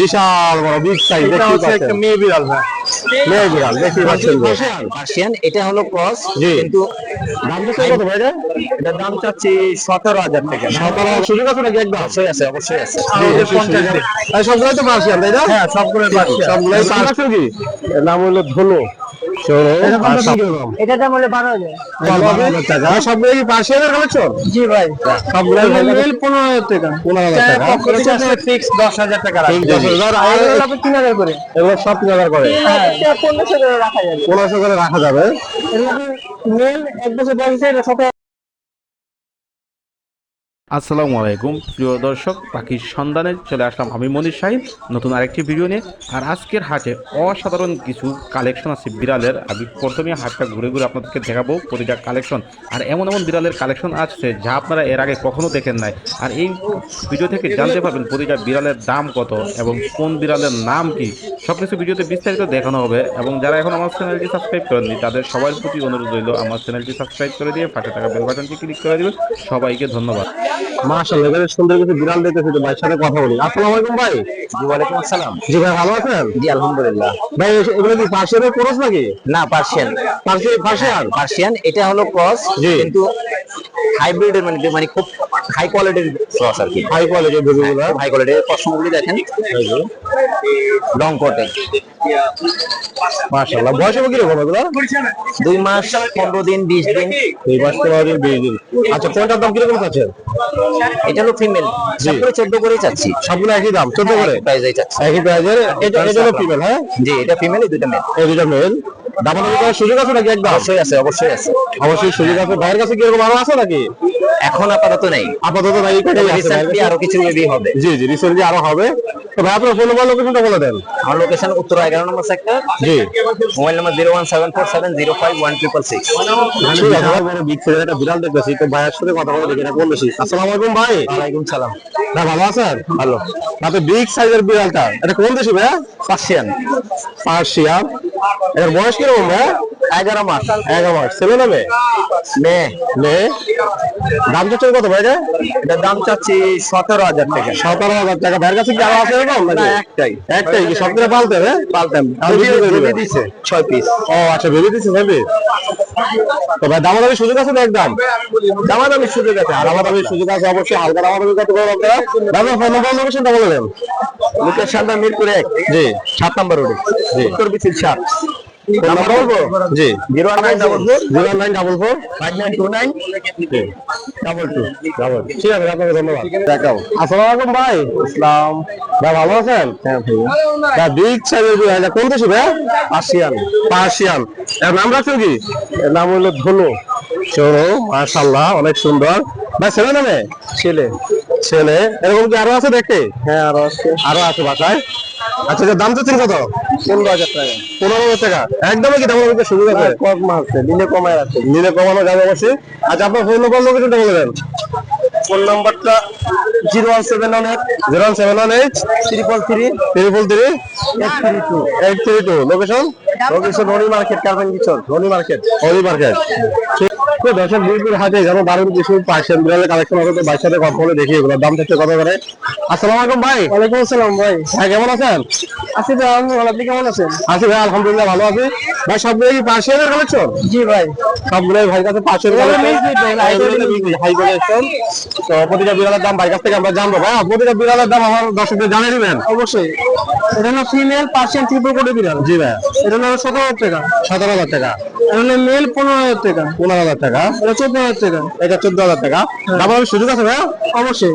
বিশাল বড় big size এটা দেখতে হচ্ছে একটা মেয়ে বিড়াল ভাই মেয়ে বিড়াল দেখতে পাচ্ছেন পার্সিয়ান এটা হলো ক্রস কিন্তু দাম কত ভাই এটা? দাম চাচ্ছি সতেরো হাজার টাকা। সতেরো সুযোগ আছে নাকি একদম? অবশ্যই আছে অবশ্যই সবগুলোই তো পার্সিয়ান তাই না? হ্যাঁ সবগুলো পার্সিয়ান সবগুলোই পার্সিয়ান নাম হলো ধুলো ষোলো এটা দাম হলো বারো হাজার। টাকা। সবগুলো কি পার্সিয়ানের কালেকশন জি ভাই। সবগুলোই পনেরো হাজার টাকা। পনেরো হাজার টাকা। ফিক্স দশ হাজার টাকা দশ হাজার। তিন হাজার করে। এগুলো সব তিন হাজার করে। হ্যাঁ পনেরোশো করে রাখা যাবে। পনেরোশো করে রাখা যাবে। মেল এক বছর বয়সে এটা সতেরো আসসালামু আলাইকুম। প্রিয় দর্শক, পাখির সন্ধানে চলে আসলাম আমি মনির সাহিব নতুন আরেকটি ভিডিও নিয়ে। আর আজকের হাটে অসাধারণ কিছু কালেকশন আছে বিড়ালের। আমি প্রথমে হাটটা ঘুরে ঘুরে আপনাদেরকে দেখাবো প্রতিটা কালেকশন। আর এমন এমন বিড়ালের কালেকশন আছে যা আপনারা এর আগে কখনো দেখেন নাই। আর এই ভিডিও থেকে জানতে পারবেন প্রতিটা বিড়ালের দাম কত এবং কোন বিড়ালের নাম কি। সব কিছু ভিডিওতে বিস্তারিত দেখানো হবে এবং যারা এখন আমার চ্যানেলটি সাবস্ক্রাইব করেননি, তাদের সবার প্রতি অনুরোধ রইল আমার চ্যানেলটি সাবস্ক্রাইব করে দিয়ে পাশে থাকা বেল বাটনটি ক্লিক করে দিবেন। সবাইকে ধন্যবাদ। মাশাআল্লাহ এখানে সুন্দর কিছু বিড়াল দেখতেছি তো ভাইয়ের সাথে কথা বলি। আসসালামু আলাইকুম ভাই। জি ওয়ালাইকুম আসসালাম। জি ভাই ভালো আছেন? জি আলহামদুলিল্লাহ। ভাই এ- এগুলো কি পার্সিয়ানের কোরস নাকি? না পার্সিয়ান। Persian Persian? পার্সিয়ান এটা হলো ক্রস। কিন্তু হাইব্রিডের মানে মানে খুব হাই কোয়ালিটির ক্রস আর কি হাই কোয়ালিটির বেবিগুলো হাই কোয়ালিটির কসমগুলি দেখেন। লং কোটে মাশাআল্লাহ। বয়স হবে কীরকম এগুলো? দুই মাস পনেরো দিন বিশ দিন। এই মাস পনেরো দিন বিশ দিন। আচ্ছা কোনটার দাম কীরকম চাচ্ছেন এটা হলো ফিমেল সব করে চোদ্দ করে চাচ্ছি। সবগুলো একই দাম চোদ্দ করে? প্রাইজেই চাচ্ছি। একই প্রাইজের এটা এটা হলো ফিমেল হ্যাঁ? জি এটা ফিমেল এই দুইটা মেল এই দুটো মেল দামাদামি করার সুযোগ আছে নাকি একদম? অবশ্যই আছে অবশ্যই আছে। অবশ্যই সুযোগ আছে। ভাইয়ের কাছে কীরকম আরও আছে নাকি? এখন আপাতত নেই। আপাতত নাই কটাই আছে? ভাইয়ের রিসেন্টলি কাছে? আরও কিছু বেবি হবে। জি জি রিসেন্টলি আরও হবে। তো ভাই আপনার ফোন নাম্বার লোকেশনটা বলে দেন। আমার লোকেশন উত্তর এগারো নম্বর সেক্টর জি। Mobile number zero one seven four seven zero five one triple six ঠিক আছে বড় বিগ সাইজের একটা বিড়াল দেখতেছি তো ভাইয়ের সাথে কথা বলে দেখি না কোন বেশি? আসসালামু আলাইকুম ভাই। ওয়ালাইকুম সালাম। না ভালো আছেন? ভালো। আপনি বিগ সাইজের বিড়ালটা এটা কোন দেশি ভাই? পার্সিয়ান পার্সিয়ান এর বয়স কীরকম ভাই এগারো মাস এগারো মাস। ছেলে না মেয়ে। মেয়ে? মেয়ে দাম চাচ্ছেন কত ভাই এটা দাম চাচ্ছি সতেরো হাজার টাকা। সতেরো হাজার টাকা। ভাইয়ের কাছে কি আরও আছে এরকম একটাই। একটাই কি? সব দিনে পালতে হবে? পালতাম দিছে ছয় পিস ও আচ্ছা ভেবে ভাবি তো ভাই দামাদামি সুযোগ আছে তো একদম? দামাদামি সুযোগ আছে। আর দামাদামি সুযোগ আছে অবশ্যই। হালকা দামাদামি কত করে আপনারা। দাদা ফোন নাম্বার লোকেশনটা বলে দেন। লোকেশনটা মিরপুর এক। জি। সাত নম্বর রোডে। জি। উত্তর বিচিল সাত। নাম্বার বলব জি। Zero nine double four zero nine double four five nine two nine double two double ঠিক আছে আপনাকে ধন্যবাদ। দেখাও। আসসালামু আলাইকুম ভাই। ইসলাম ভাই ভালো আছেন? হ্যাঁ ভাই। ভাই বিগ সাইজের বিড়াল এটা কোন দেশি ভাই? পার্সিয়ান। পার্সিয়ান। এর নাম রাখছেন কি? এর নাম হলো ধনু। চলো মাশাআল্লাহ অনেক সুন্দর। ভাই ছেলে না মেয়ে? ছেলে। ছেলে। এরকম কি আরও আছে দেখতে হ্যাঁ আরও আছে। আরও আছে বাসায়? আচ্ছা এটার দাম চাচ্ছেন কত? পনেরো হাজার টাকা। পনেরো হাজার টাকা। একদমই কি দাম আমাদের সুযোগ আছে? কম আছে দিনে কমায় আছে দিনে কমানো যাবে অবশ্যই। আচ্ছা আপনার ফোন নম্বর লোকেশনটা বলে দেন। ফোন নাম্বারটা zero one seven one eight. Zero one seven one eight triple three triple three eight three two eight three two location location Hari market carbon kitchen Hari market. Hari market. তো দর্শক বিলকুল হাটে যেন দারুণ কিছু Persian বিড়ালের collection হবে তো ভাইয়ের সাথে কথা বলে দেখি এগুলো। দাম থাকছে কত করে? আসসালামু আলাইকুম ভাই। ওয়ালাইকুম আসসালাম ভাই। হ্যাঁ কেমন আছেন? আছি ভাই আলহামদুলিল্লাহ আপনি কেমন আছেন? আছি ভাই আলহামদুলিল্লাহ ভালো আছি। ভাই সবগুলো কি কালেকশন জি ভাই। সবগুলো ভাইয়ের কাছে পার্সিয়ান হাই কালেকশন তো প্রতিটা বিড়ালের দাম কাছ থেকে আমরা জানব। ভাই প্রতিটা বিড়ালের দাম আমার দর্শকদের জানিয়ে দিবেন? অবশ্যই। এটা হলো ফিমেল পার্সিয়ান ট্রিপল কোডে বিড়াল। জি ভাই। এটা হলো সতেরো হাজার টাকা। সতেরো হাজার টাকা। এটা হলো মেল পনেরো হাজার টাকা। পনেরো হাজার টাকা। এটা চোদ্দ হাজার টাকা। এটা চোদ্দ হাজার টাকা। দাম সুযোগ আছে ভাই? অবশ্যই।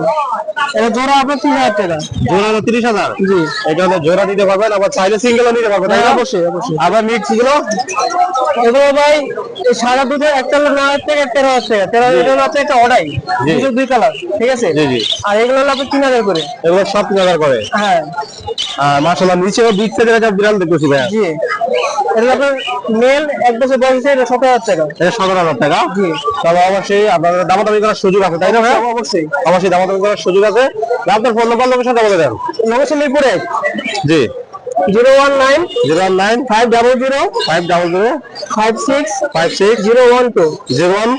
এটা জোড়া আপনার তিরিশ হাজার টাকা। জোড়া হলো তিরিশ হাজার। জি। এটা হলো জোড়া দিতে পারবেন আবার চাইলে সিঙ্গেলও নিতে পারবেন অবশ্যই অবশ্যই। আবার মিক্সগুলো? এগুলো ভাই এই সাদা দুধে একটা হলো নয় হাজার টাকা তেরো হাজার টাকা। তেরো এটা হলো আপনার একটা অর্ডাই দুই কালার ঠিক আছে? জি জি। আর এগুলো হলো আপনার তিন হাজার করে। এগুলো সব তিন হাজার করে। হ্যাঁ। মাসাল্লাহ নিচে বিগ সাইজের একটা বিড়াল দেখতেছি ভাই জি। এটা আপনার মেল এক বছর বয়সে এটা সতেরো হাজার টাকা। এটা সতেরো হাজার টাকা? জি। তবে অবশ্যই আপনাদের দামাদামি করার সুযোগ আছে তাই না ভাই অবশ্যই অবশ্যই। দামাদামি করার সুযোগ আছে। আপনার ফোন নাম্বার লোকেশনটা বলে দেন। লোকেশন মিরপুরে জি। Zero one nine zero one nine five double zero five double zero five six five six zero one two zero one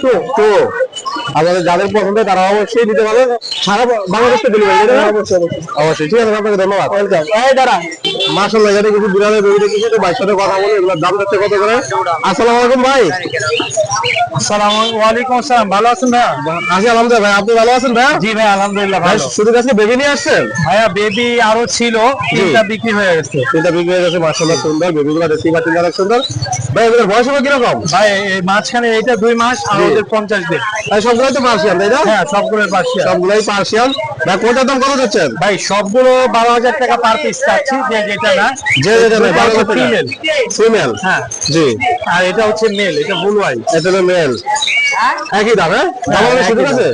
two. Two. আমাদের যাদের পছন্দ তারা অবশ্যই দিতে পারবে সারা বাংলাদেশে ডেলিভারি অবশ্যই ঠিক আছে আপনাকে ধন্যবাদ। ওয়েলকাম এই এখানে কিছু বিড়ালের বেবি দেখেছি তো ভাইয়ের সাথে কথা বলে এগুলোর দাম যাচ্ছে কত করে? আসসালামু আলাইকুম ভাই। আসসালাম আসসালাম। ভালো আছেন আছি আলহামদুলিল্লাহ ভাই। আপনি ভালো আছেন ভাই? জি ভাই আলহামদুলিল্লাহ ভাই শুধু কাছে বেবি নিয়ে আসছেন? ভাইয়া বেবি আরও ছিল তিনটা বিক্রি হয়ে গেছে। এটা বিক্রি হয়ে গেছে মাসাল্লাহ সুন্দর। বেবিগুলো দেখতেই পাচ্ছেন অনেক সুন্দর। ভাই এগুলোর বয়স হবে কীরকম? ভাই মাঝখানে এইটা দুই মাস আর ওদের পঞ্চাশ দিন। ভাই সবগুলোই তো পার্সিয়ান তাই না? হ্যাঁ সবগুলোই পার্সিয়ান ভাই কোনটার দাম কত যাচ্ছেন? ভাই সবগুলো বারো হাজার টাকা পার পিস চাচ্ছি যে যেটা না। যে যেটা নেই বারো হাজার ফিমেল ফিমেল হ্যাঁ। জি। আর এটা হচ্ছে মেল এটা বুল ওয়াই এটা হলো মেল একই দাম হ্যাঁ? দাম হবে সুযোগ আছে?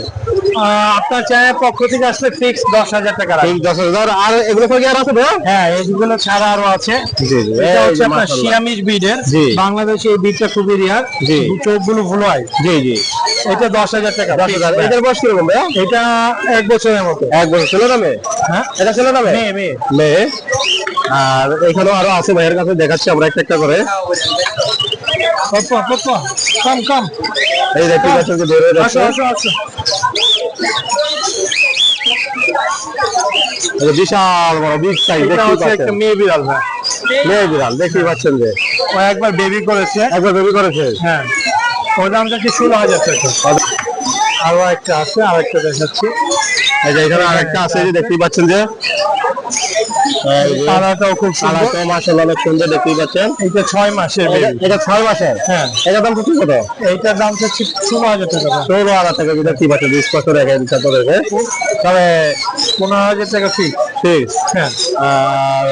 আপনার চ্যানেলের পক্ষ থেকে আসলে ফিক্স দশ হাজার টাকা। ঠিক দশ হাজার। আর এগুলো কি আর আছে ভাই হ্যাঁ এইগুলো ছাড়া আরও আছে। এটা হচ্ছে আপনার সিয়ামিজ ব্রিডের জি। বাংলাদেশে এই ব্রিডটা খুবই রিয়ার জি। চোখগুলো ফুল হয় জি জি। এটা দশ হাজার টাকা দশ হাজার এটার বয়স কীরকম এটা এক বছরের মতো। এক বছর। ছিল না মেয়ে? হ্যাঁ? এটা ছিল না মেয়ে? মেয়ে আর এখানেও আরও আছে ভাইয়ের কাছে দেখাচ্ছি আমরা একটা একটা করে। কম কম এই দেখতে পাচ্ছেন যে যাচ্ছে বিশাল বড় বিগ সাইজ একটা মেয়ে বিড়াল ভাই। মেয়ে বিড়াল দেখতেই পাচ্ছেন যে। ও একবার বেবি করেছে। একবার বেবি করেছে। হ্যাঁ। ওর দাম যাচ্ছে ষোলো হাজার টাকা। আরও একটা আছে আর একটা দেখাচ্ছি। এই যে এখানে আরেকটা আছে যে দেখতেই পাচ্ছেন যে কালারটাও খুব সুন্দর। কালারটা অনেক সুন্দর দেখতেই পাচ্ছেন। এটা ছয় মাসের এটা- এটা ছয় মাসের? হ্যাঁ। এটা দাম কত কত? এইটার দাম হচ্ছে ষোলো হাজার টাকা। ষোলো হাজার টাকা যেটা কি পাচ্ছেন রেখে দিচ্ছে আপনাদেরকে। তবে পনেরো হাজার টাকা ফি ঠিক। হ্যাঁ। আর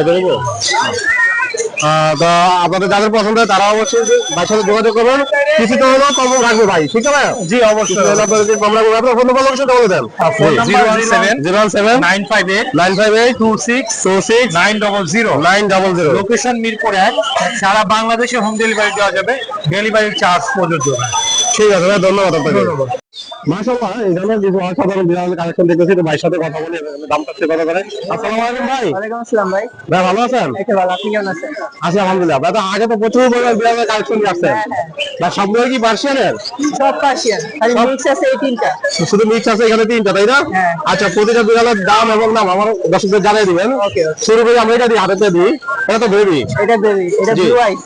এটা তো আপনাদের যাদের পছন্দ হয় তারা অবশ্যই ভাইয়ের সাথে যোগাযোগ করবেন। কিছু তো হলেও কম রাখবে ভাই ঠিক আছে? জি অবশ্যই আপনাদের কম রাখবে আপনার ফোন নম্বর অবশ্যই বলে দেন। Phone number seven zero one seven nine five eight nine five eight two six two six nine double zero. Nine double zero. Location Mirpur এক সারা বাংলাদেশে হোম ডেলিভারি দেওয়া যাবে। ডেলিভারি চার্জ প্রযোজ্য। ঠিক আছে ভাই ধন্যবাদ আপনাকে। মাশাআল্লাহ এখানে কিছু অসাধারণ বিরাল কালেকশন দেখতেছি তো ভাইয়ের সাথে কথা বলে দামটা সে কথা করে? আসসালামু আলাইকুম ভাই। ওয়ালাইকুম আসসালাম ভাই। ভাই ভালো আছেন? এটা ভালো আপনি কেমন আছেন? আছি আলহামদুলিল্লাহ। ভাই আগে তো প্রচুর পরিমাণ বিড়ালের কালেকশন নিয়ে ভাই সবগুলো কি পার্সিয়ানের সব পার্সিয়ান খালি মিক্স আছে এই তিনটা। শুধু মিক্স আছে এখানে তিনটা তাই না? হ্যাঁ। আচ্ছা প্রতিটা বিড়ালের দাম এবং নাম আমার দর্শকদের জানিয়ে দিবেন। ওকে শুরু করে আমরা এটা দিই হাতে দিই। এটা তো বেবি এটা বেবি এটা জি। ব্লু আইস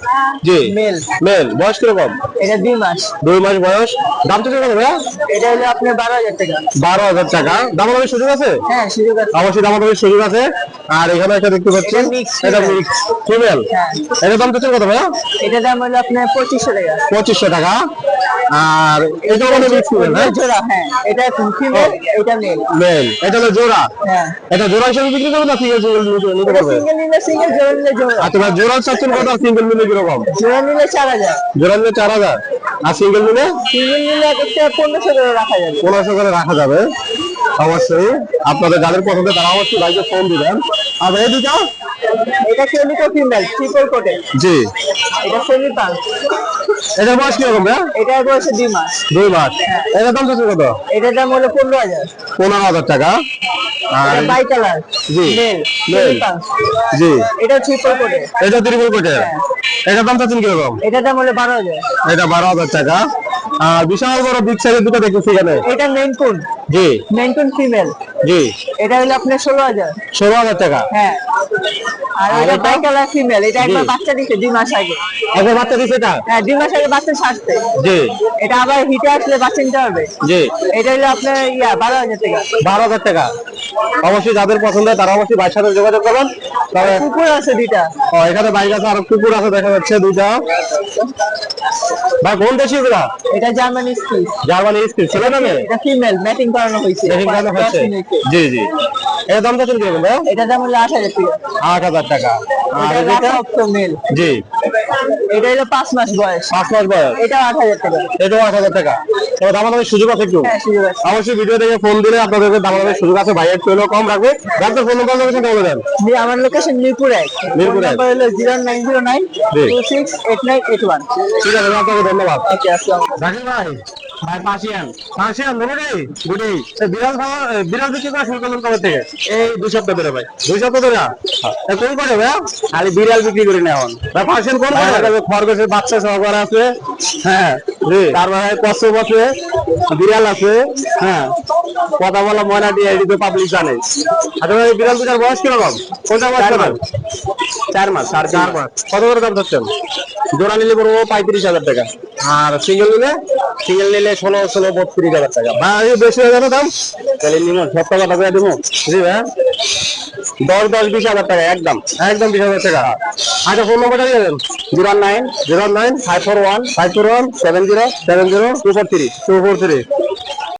জি। মেল মেল বয়স কীরকম? এটা দুই মাস। দুই মাস বয়স। দাম তো কত ভাইয়া? এটা হলো আপনার বারো হাজার টাকা। বারো হাজার টাকা। দাম দামের সুযোগ আছে? হ্যাঁ সুযোগ আছে। অবশ্যই দাম দামের সুযোগ আছে। আর এখানে একটা দেখতে পাচ্ছি। এটা এটা। মিক্স ফিমেল হ্যাঁ। দাম তো কত ভাইয়া? এটা দাম হলো আপনার পঁচিশশো টাকা। পঁচিশশো টাকা। আর এটা মানে মিক্স হ্যাঁ? জোড়া হ্যাঁ। এটা ফিমেল এটা মেল। মেল। এটা হলো জোড়া? হ্যাঁ। এটা জোড়া হিসেবে বিক্রি করবে না সিঙ্গেল সিঙ্গেল নিতে পারবে সিঙ্গেল নিলে সিঙ্গেল জোড়া নিলে জোড়া। আচ্ছা ভাই জোড়া চাচ্ছেন কত আর সিঙ্গেল নিলে কীরকম? জোড়া নিলে চার হাজার। জোড়া নিলে চার হাজার। আর সিঙ্গেল নিলে? সিঙ্গেল নিলে একটা পনেরোশো করে রাখা যাবে। পনেরোশো করে রাখা যাবে। অবশ্যই। আপনাদের যাদের পছন্দ তারা অবশ্যই ভাইকে ফোন দিবেন। আর এই দুটা? এটা কেমিক্যাল ফিমেল ট্রিপল কোটে জি। এটা সেমি পাল। এটার বয়স কীরকম ভাই এটার বয়সে দুই মাস। দুই মাস। এটার দাম চাচ্ছেন কত? এটার দাম হলো পনেরো হাজার। পনেরো হাজার টাকা। আর এটা বাই কালার জি। মেল জি। এটা ট্রিপল কোটে এটা ত্রিপুল কোটের এটার দাম চাচ্ছেন কীরকম? এটার দাম হলো বারো হাজার। এটা বারো হাজার টাকা। আর বিশাল বড় বিগ সাইজের দুটো দেখতেছি এখানে। এটা মেনকুন জি। মেনকুন ফিমেল জি। এটা হলো আপনার ষোলো হাজার। ষোলো হাজার টাকা। হ্যাঁ। আর আর এটা এটা? বাই কালার ফিমেল এটা একবার বাচ্চা দিচ্ছে দুই মাস আগে। একবার বাচ্চা দিচ্ছে এটা? হ্যাঁ দুই মাস আগে বাচ্চা ছাড়ছে জি। এটা আবার হিটে আসলে বাচ্চা নিতে হবে। জি। এটা হলো আপনার ইয়া বারো হাজার টাকা। বারো হাজার টাকা। অবশ্যই যাদের পছন্দ হয় তারা অবশ্যই ভাইয়ের সাথে যোগাযোগ করবেন। তবে কুকুর আছে দুইটা। ও, এখানে বাইক আছে আর কুকুর আছে দেখা যাচ্ছে দুইটা। ভাই কোন দেশি এগুলা? এটা জার্মানি স্কিল। জার্মানি স্পিড ছিল না মেয়ে এটা ফিমেল ম্যাটিং করানো হয়েছে। দশ হচ্ছে মিনিটে। জি জি। এর দামটা চলে কীরকম ভাই? এটা দাম হলো আট হাজার টাকা। আট হাজার টাকা। আর এটা মেল। জি। এটা হলো পাঁচ মাস বয়স। পাঁচ মাস বয়স। এটা আট হাজার টাকা। এটাও আট হাজার টাকা। তবে দাম আমাদের সুযোগ আছে একটু? হ্যাঁ অবশ্যই ভিডিও দেখে ফোন দিলে আপনাদের দাম আমাদের সুযোগ আছে। ভাইয়ের একটু কম রাখবে ডাক্তার ফোন নম্বর লোকেশন বলে দেন। জি, আমার লোকেশন মিরপুর এক। মিরপুর এক। নাম্বার হলো zero nine zero nine. Two six eight nine eight one ঠিক আছে আপনাকে ধন্যবাদ। ওকে আসসালাম ভাই। ভাই পাশিয়ান পাশিয়ান দুটোই বিড়াল খাওয়া বিড়াল বিক্রি করা শুরু করলেন কবে থেকে? এই দুই সপ্তাহ ধরে ভাই। দুই সপ্তাহ ধরে? কোন করে ভাই? খালি বিড়াল বিক্রি করে না এখন ভাই পাশিয়ান কোন খরগোশের বাচ্চা সহকার আছে। হ্যাঁ তারপরে কচ্ছপ আছে। বিড়াল আছে। হ্যাঁ। কথা বলা ময়নাটি এদিকে পাবলিক জানে। আচ্ছা ভাই বিড়াল দুটার বয়স কীরকম? কোনটা বয়স চার মাস। চার চার মাস। কত করে দাম ধরছেন? জোড়া নিলে পড়ব পঁয়ত্রিশ হাজার টাকা। আর সিঙ্গেল নিলে? সিঙ্গেল নিলে ষোলো ষোলো বত্রিশ হাজার টাকা। ভাই বেশি হয়ে যাবে দাম? তাহলে নিমো সব টাকা টাকা দিব জি ভাই। দশ দশ বিশ হাজার টাকা একদম। একদম বিশ হাজার টাকা। আচ্ছা ফোন নম্বরটা দিয়ে দেন। Zero nine zero nine five four one five four one seven zero seven zero two four three. Two four three.